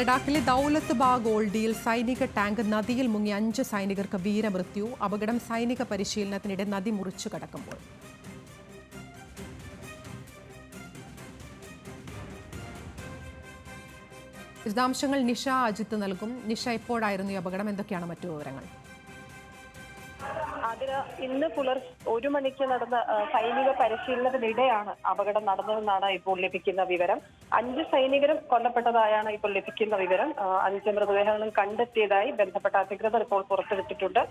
ലഡാക്കിലെ ദൌലത്ത് ബാഗ് ഓൾഡിയിൽ സൈനിക ടാങ്ക് നദിയിൽ മുങ്ങി അഞ്ച് സൈനികർക്ക് വീരമൃത്യു. അപകടം സൈനിക പരിശീലനത്തിനിടെ നദി മുറിച്ചു കടക്കുമ്പോൾ. വിശദാംശങ്ങൾ നിഷ അജിത്ത് നൽകും. നിഷ എപ്പോഴായിരുന്നു ഈ അപകടം. എന്തൊക്കെയാണ് മറ്റു വിവരങ്ങൾ? അതിന് ഇന്ന് പുലർ ഒരു മണിക്ക് നടന്ന സൈനിക പരിശീലനത്തിനിടെയാണ് അപകടം നടന്നതെന്നാണ് ഇപ്പോൾ ലഭിക്കുന്ന വിവരം. അഞ്ച് സൈനികരും കൊല്ലപ്പെട്ടതായാണ് ഇപ്പോൾ ലഭിക്കുന്ന വിവരം. അഞ്ച് മൃതദേഹങ്ങളും കണ്ടെത്തിയതായി ബന്ധപ്പെട്ട അധികൃതർ ഇപ്പോൾ പുറത്തുവിട്ടിട്ടുണ്ട്.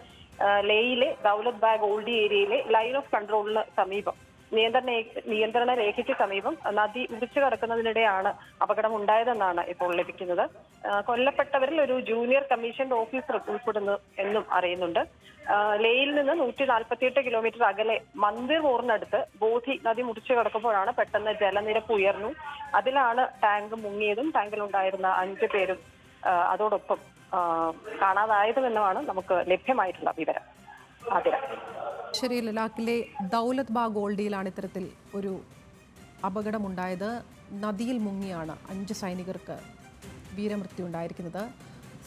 ലേയിലെ ദൗലത് ബാഗ് ഓൾഡി ഏരിയയിലെ ലൈൻ ഓഫ് കൺട്രോളിന് സമീപം. നിയന്ത്രണ നിയന്ത്രണ രേഖയ്ക്ക് സമീപം നദി മുറിച്ചു കടക്കുന്നതിനിടെയാണ് അപകടം ഉണ്ടായതെന്നാണ് ഇപ്പോൾ ലഭിക്കുന്നത്. കൊല്ലപ്പെട്ടവരിൽ ഒരു ജൂനിയർ കമ്മീഷൻഡ് ഓഫീസർ ഉൾപ്പെടുന്നു എന്നും അറിയുന്നുണ്ട്. ലേയിൽ നിന്ന് നൂറ്റി നാൽപ്പത്തിയെട്ട് കിലോമീറ്റർ അകലെ മന്ദിർ മോറിനടുത്ത് ബോധി നദി മുറിച്ചു കടക്കുമ്പോഴാണ് പെട്ടെന്ന് ജലനിരപ്പ് ഉയർന്നു. അതിലാണ് ടാങ്ക് മുങ്ങിയതും ടാങ്കിലുണ്ടായിരുന്ന അഞ്ചു പേരും അതോടൊപ്പം കാണാതായതുമെന്നുമാണ് നമുക്ക് ലഭ്യമായിട്ടുള്ള വിവരം. ആതിര. ശരി ലഡാക്കിലെ ദൗലത് ബാഗ് ഓൾഡിയിലാണ് ഇത്തരത്തിൽ ഒരു അപകടമുണ്ടായത്. നദിയിൽ മുങ്ങിയാണ് അഞ്ച് സൈനികർക്ക് വീരമൃത്യു ഉണ്ടായിരിക്കുന്നത്.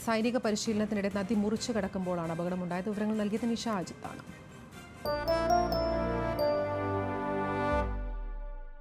സൈനിക പരിശീലനത്തിനിടെ നദി മുറിച്ചു കടക്കുമ്പോഴാണ് അപകടമുണ്ടായത്. വിവരങ്ങൾ നൽകിയത് നിഷ അജിത്താണ്.